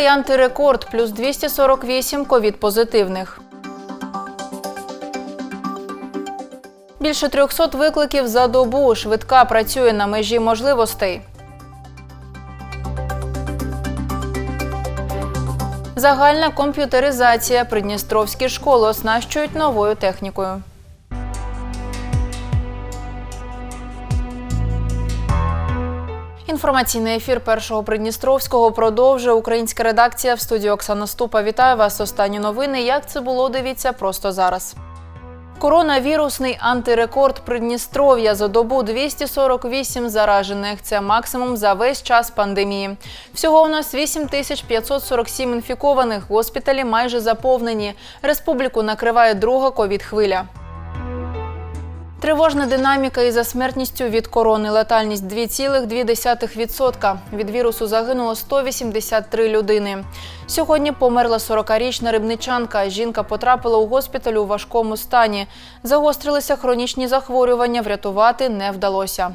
Новий антирекорд плюс 248 ковід-позитивних. Більше 300 викликів за добу. Швидка працює на межі можливостей. Загальна комп'ютеризація. Придністровські школи оснащують новою технікою. Інформаційний ефір першого Придністровського продовжує українська редакція в студії Оксана Ступа. Вітаю вас. Останні новини. Як це було? Дивіться просто зараз. Коронавірусний антирекорд Придністров'я за добу 248 заражених. Це максимум за весь час пандемії. Всього у нас 8547 інфікованих. Госпіталі майже заповнені. Республіку накриває друга ковід-хвиля. Тривожна динаміка із за смертністю від корони. Летальність 2,2%. Від вірусу загинуло 183 людини. Сьогодні померла 40-річна рибничанка. Жінка потрапила у госпіталь у важкому стані. Загострилися хронічні захворювання, врятувати не вдалося.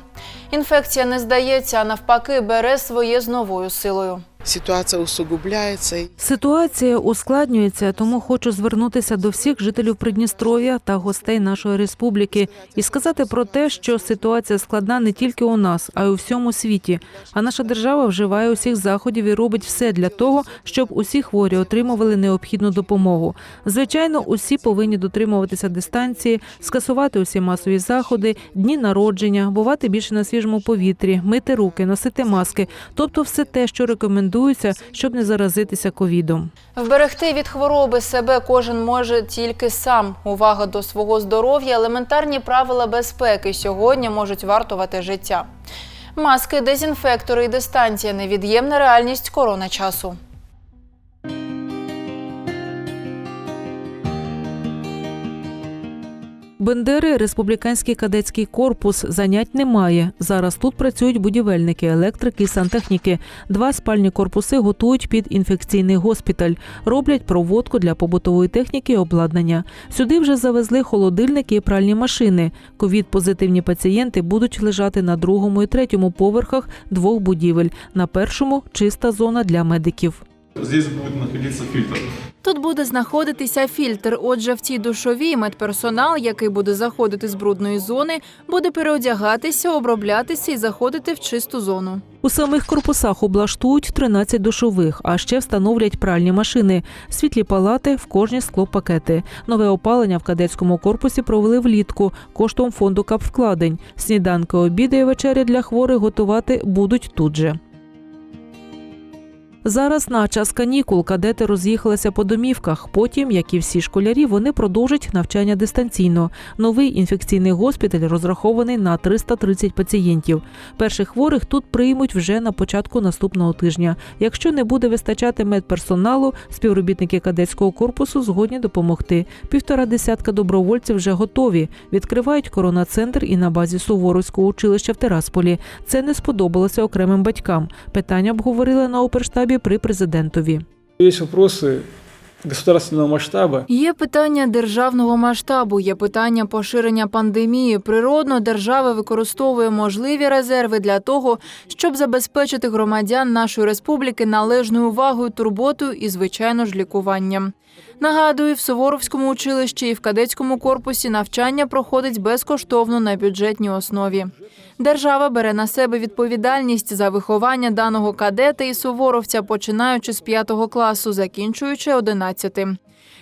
Інфекція не здається, а навпаки, бере своє з новою силою. Ситуація усугубляється. Ситуація ускладнюється, тому хочу звернутися до всіх жителів Придністров'я та гостей нашої республіки і сказати про те, що ситуація складна не тільки у нас, а й у всьому світі. А наша держава вживає усіх заходів і робить все для того, щоб усі хворі отримували необхідну допомогу. Звичайно, усі повинні дотримуватися дистанції, скасувати усі масові заходи, дні народження, бувати більше на свіжому повітрі, мити руки, носити маски, тобто все те, що рекомендується, щоб не заразитися ковідом. Вберегти від хвороби себе кожен може тільки сам. Увага до свого здоров'я, елементарні правила безпеки сьогодні можуть вартувати життя. Маски, дезінфектори і дистанція невід'ємна реальність корона часу. Бендери республіканський кадетський корпус занять немає. Зараз тут працюють будівельники, електрики сантехніки. Два спальні корпуси готують під інфекційний госпіталь, роблять проводку для побутової техніки і обладнання. Сюди вже завезли холодильники і пральні машини. Ковід позитивні пацієнти будуть лежати на другому і третьому поверхах двох будівель. На першому чиста зона для медиків. Здесь будет находиться фильтр. Тут буде знаходитися фільтр. Отже, в цій душовій медперсонал, який буде заходити з брудної зони, буде переодягатися, оброблятися і заходити в чисту зону. У самих корпусах облаштують 13 душових, а ще встановлять пральні машини, світлі палати в кожні склопакети. Нове опалення в кадетському корпусі провели влітку коштом фонду капвкладень. Сніданки, обіди і вечері для хворих готувати будуть тут же. Зараз на час канікул кадети роз'їхалися по домівках. Потім, як і всі школярі, вони продовжать навчання дистанційно. Новий інфекційний госпіталь розрахований на 330 пацієнтів. Перших хворих тут приймуть вже на початку наступного тижня. Якщо не буде вистачати медперсоналу, співробітники кадетського корпусу згодні допомогти. Півтора десятка добровольців вже готові. Відкривають коронацентр і на базі Суворовського училища в Терасполі. Це не сподобалося окремим батькам. Питання обговорили на оперштабі при президентові. Есть вопросы государственного масштаба. Є питання державного масштабу, є питання поширення пандемії. Природно, держава використовує можливі резерви для того, щоб забезпечити громадян нашої республіки належною увагою, турботою і, звичайно ж, лікуванням. Нагадую, в Суворовському училищі і в кадетському корпусі навчання проходить безкоштовно на бюджетній основі. Держава бере на себе відповідальність за виховання даного кадета і суворовця, починаючи з 5 класу, закінчуючи 11.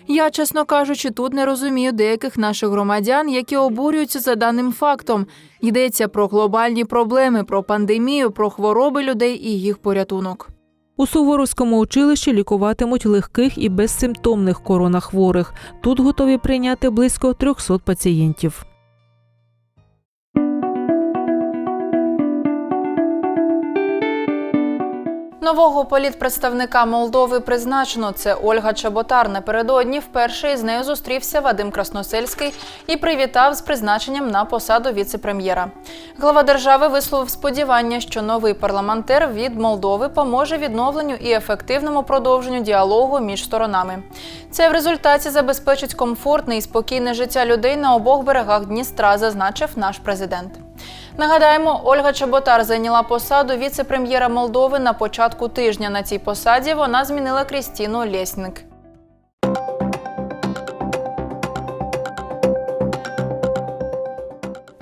Я, чесно кажучи, тут не розумію деяких наших громадян, які обурюються за даним фактом. Йдеться про глобальні проблеми, про пандемію, про хвороби людей і їх порятунок. У Суворовському училищі лікуватимуть легких і безсимптомних коронахворих. Тут готові прийняти близько 300 пацієнтів. Нового політпредставника Молдови призначено. Це Ольга Чеботар. Напередодні вперше із нею зустрівся Вадим Красносельський і привітав з призначенням на посаду віце-прем'єра. Глава держави висловив сподівання, що новий парламентер від Молдови поможе відновленню і ефективному продовженню діалогу між сторонами. Це в результаті забезпечить комфортне і спокійне життя людей на обох берегах Дністра, зазначив наш президент. Нагадаємо, Ольга Чеботар зайняла посаду віце-прем'єра Молдови на початку тижня. На цій посаді вона змінила Крістіну Лєсник.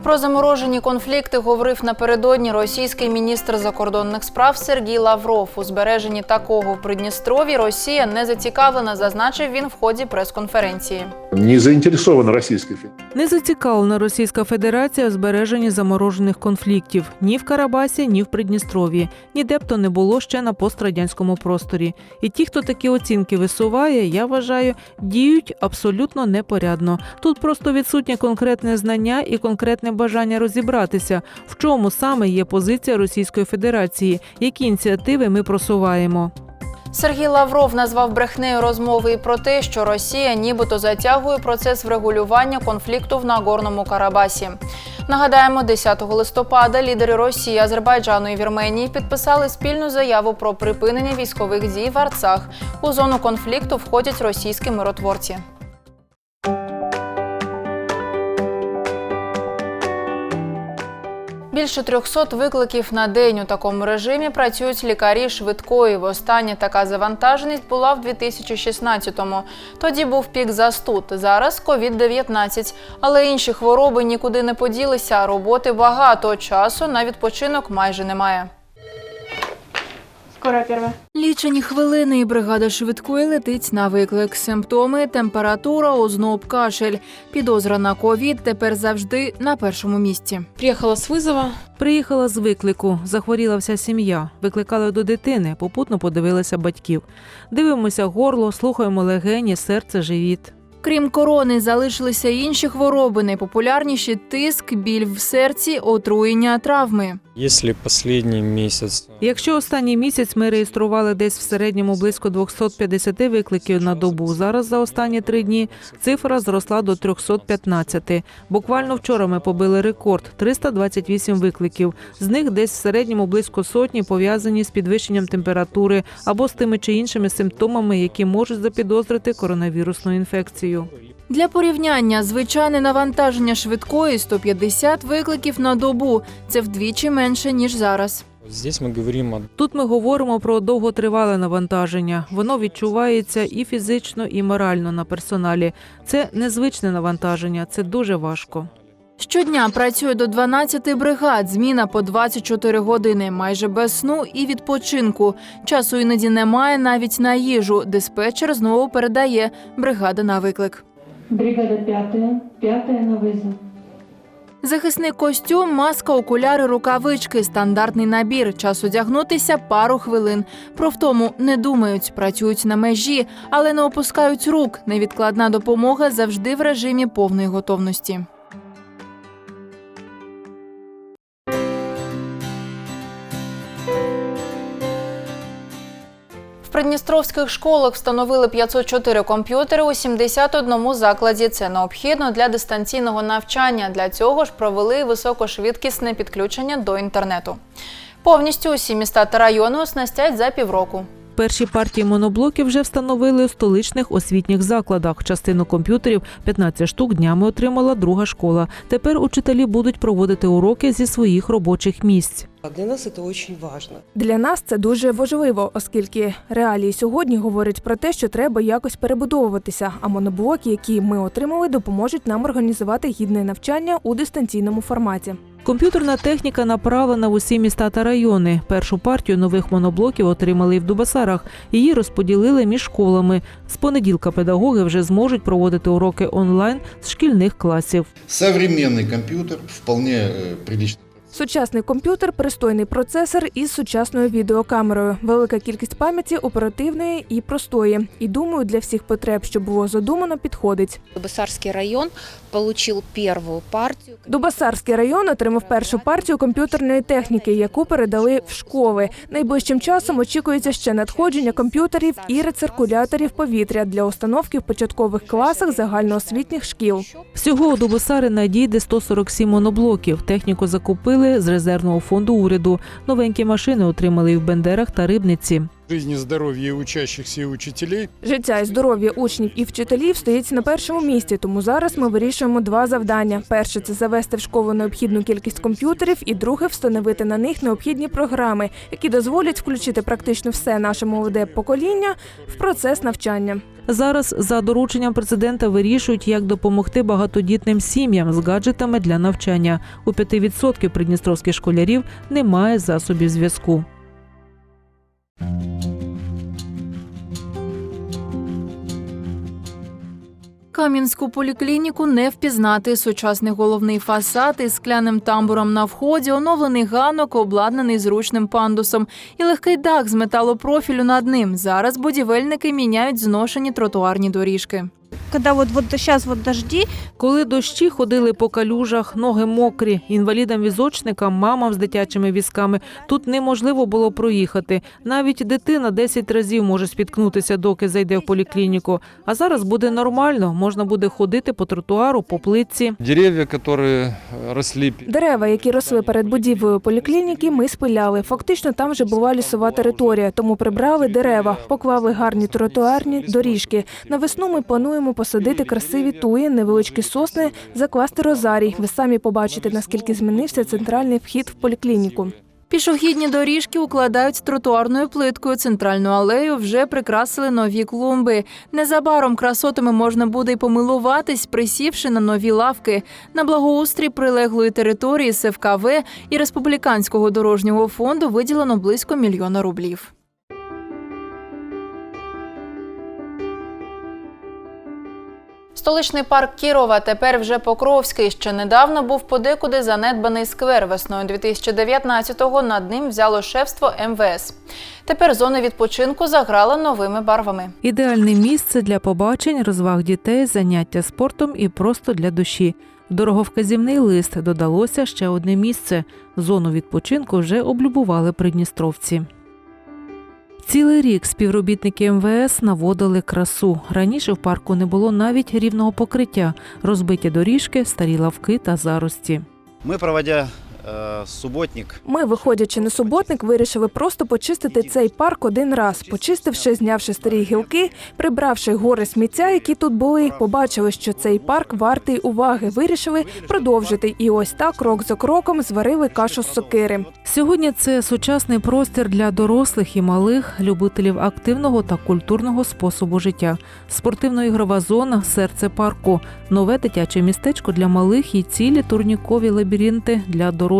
Про заморожені конфлікти говорив напередодні російський міністр закордонних справ Сергій Лавров. У збереженні такого в Придністрові Росія не зацікавлена, зазначив він в ході прес-конференції. Не заинтересована Российской Федерацией. Не зацікавлена Російська Федерація у збереженні заморожених конфліктів ні в Карабасі, ні в Придністров'ї. Ніде б то не було ще на пострадянському просторі. І ті, хто такі оцінки висуває, я вважаю, діють абсолютно непорядно. Тут просто відсутнє конкретне знання і конкретне бажання розібратися, в чому саме є позиція Російської Федерації, які ініціативи ми просуваємо. Сергій Лавров назвав брехнею розмови про те, що Росія нібито затягує процес врегулювання конфлікту в Нагорному Карабасі. Нагадаємо, 10 листопада лідери Росії, Азербайджану і Вірменії підписали спільну заяву про припинення військових дій в Арцах. У зону конфлікту входять російські миротворці. Більше 300 викликів на день у такому режимі працюють лікарі швидкої. Востаннє така завантаженість була в 2016-му. Тоді був пік застуд. Зараз COVID-19. Але інші хвороби нікуди не поділися. Роботи багато. Часу на відпочинок майже немає. Скоро первая. Лічені хвилини і бригада швидкої летить на виклик. Симптоми, температура, озноб, кашель. Підозра на ковід тепер завжди на першому місці. Приехала с вызова. Приїхала з виклику, захворіла вся сім'я. Викликали до дитини, попутно подивилися батьків. Дивимося горло, слухаємо легені, серце, живіт. Крім корони, залишилися інші хвороби. Найпопулярніші тиск, біль в серці, отруєння, травми. Якщо останній місяць ми реєстрували десь в середньому близько 250 викликів на добу, зараз за останні три дні цифра зросла до 315. Буквально вчора ми побили рекорд 328 викликів. З них десь в середньому близько сотні пов'язані з підвищенням температури або з тими чи іншими симптомами, які можуть запідозрити коронавірусну інфекцію. Для порівняння, звичайне навантаження швидкої 150 викликів на добу. Це вдвічі менше ніж зараз. Тут ми говоримо про довготривале навантаження. Воно відчувається і фізично, і морально на персоналі. Це незвичне навантаження, це дуже важко. Щодня працює до 12 бригад, зміна по 24 години, майже без сну і відпочинку. Часу іноді немає навіть на їжу. Диспетчер знову передає бригада на виклик. Бригада пятая, пятая на вызов. Захисний костюм, маска, окуляри, рукавички, стандартний набір. Час одягнутися пару хвилин. Про втому не думають, працюють на межі, але не опускають рук. Невідкладна допомога завжди в режимі повної готовності. Придністровських школах встановили 504 комп'ютери у 71 закладі. Це необхідно для дистанційного навчання. Для цього ж провели високошвидкісне підключення до інтернету. Повністю усі міста та райони оснастять за півроку. Перші партії моноблоків вже встановили у столичних освітніх закладах. Частину комп'ютерів 15 штук днями отримала друга школа. Тепер учителі будуть проводити уроки зі своїх робочих місць. Для нас это очень важно. Для нас це дуже важливо, оскільки реалії сьогодні говорять про те, що треба якось перебудовуватися. А моноблоки, які ми отримали, допоможуть нам організувати гідне навчання у дистанційному форматі. Комп'ютерна техніка направлена в усі міста та райони. Першу партію нових моноблоків отримали і в Дубасарах. Її розподілили між школами. З понеділка педагоги вже зможуть проводити уроки онлайн з шкільних класів. Современный компьютер, вполне э, приличный. Сучасний комп'ютер, пристойний процесор із сучасною відеокамерою, велика кількість пам'яті оперативної і простої. І думаю, для всіх потреб, що було задумано, підходить. Дубасарский район получил первую партию. Дубасарський район отримав першу партію комп'ютерної техніки, яку передали в школи. Найближчим часом очікується ще надходження комп'ютерів і рециркуляторів повітря для установки в початкових класах загальноосвітніх шкіл. Всього у Дубосари надійде 147 моноблоків. Техніку закупили з резервного фонду уряду. Новенькі машини отримали і в Бендерах та Рибниці. Жизнь и здоровье учащихся, и учителей. Життя і здоров'я учнів і вчителів стоїть на першому місці, тому зараз ми вирішуємо два завдання: перше це завести в школу необхідну кількість комп'ютерів, і друге встановити на них необхідні програми, які дозволять включити практично все наше молоде покоління в процес навчання. Зараз за дорученням президента вирішують, як допомогти багатодітним сім'ям з гаджетами для навчання. У 5% придністровських школярів немає засобів зв'язку. Кам'янську поліклініку не впізнати. Сучасний головний фасад із скляним тамбуром на вході, оновлений ганок, обладнаний зручним пандусом і легкий дах з металопрофілю над ним. Зараз будівельники міняють зношені тротуарні доріжки. Когда вот, вот сейчас вот дожди, Коли дощі ходили по калюжах, ноги мокрі, інвалідам-візочникам, мамам з дитячими візками тут неможливо було проїхати. Навіть дитина 10 разів може спіткнутися, доки зайде в поліклініку. А зараз буде нормально, можна буде ходити по тротуару, по плитці. Деревья, которые э, Дерева, які росли перед будівлею поліклініки, ми спиляли. Фактично там вже була лісова територія, тому прибрали дерева, поклали гарні тротуарні доріжки. На весну ми плануємо посадити красиві туї, невеличкі сосни, закласти розарій. Ви самі побачите, наскільки змінився центральний вхід в поліклініку. Пішохідні доріжки укладають тротуарною плиткою. Центральну алею вже прикрасили нові клумби. Незабаром красотами можна буде й помилуватись, присівши на нові лавки. На благоустрій прилеглої території СФКВ і Республіканського дорожнього фонду виділено близько мільйона рублів. Столичний парк Кірова, тепер вже Покровський. Ще недавно був подекуди занедбаний сквер. Весною 2019-го над ним взяло шефство МВС. Тепер зона відпочинку заграла новими барвами. Ідеальне місце для побачень, розваг дітей, заняття спортом і просто для душі. Дороговказівний лист додалося ще одне місце. Зону відпочинку вже облюбували придністровці. Цілий рік співробітники МВС наводили красу. Раніше в парку не було навіть рівного покриття, розбиті доріжки, старі лавки та зарості. Ми, проводя э, субботник, Ми, виходячи на суботник, вирішили просто почистити цей парк один раз. Почистивши, знявши старі гілки, прибравши гори сміття, які тут були, побачили, що цей парк вартий уваги. Вирішили продовжити. І ось так, крок за кроком, зварили кашу з сокири. Сьогодні це сучасний простір для дорослих і малих, любителів активного та культурного способу життя. Спортивно-ігрова зона серце парку, нове дитяче містечко для малих і цілі турнікові лабіринти для дорослих.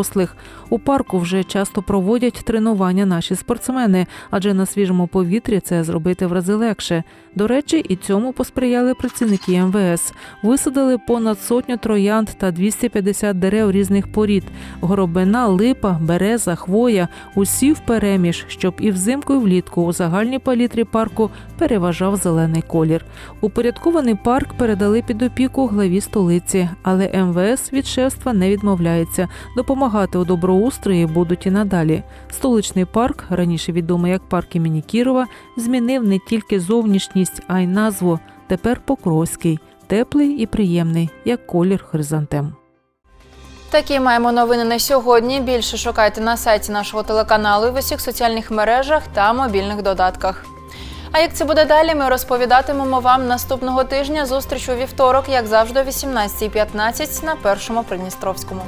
У парку вже часто проводять тренування наші спортсмени, адже на свіжому повітрі це зробити в рази легше. До речі, і цьому посприяли працівники МВС. Висадили понад сотню троянд та 250 дерев різних порід: горобина, липа, береза, хвоя. Усі впереміж, щоб і взимку, і влітку у загальній палітрі парку переважав зелений колір. Упорядкований парк передали під опіку главі столиці, але МВС від шефства не відмовляється. Допомагати у доброустрої будуть і надалі. Столичний парк, раніше відомий як парк імені Кірова, змінив не тільки зовнішність, а й назву. Тепер Покровський, теплий і приємний, як колір хризантем. Такі маємо новини на сьогодні. Більше шукайте на сайті нашого телеканалу і в усіх соціальних мережах та мобільних додатках. А як це буде далі, ми розповідатимемо вам наступного тижня. Зустріч у вівторок, як завжди, о 18.15 на першому Придністровському.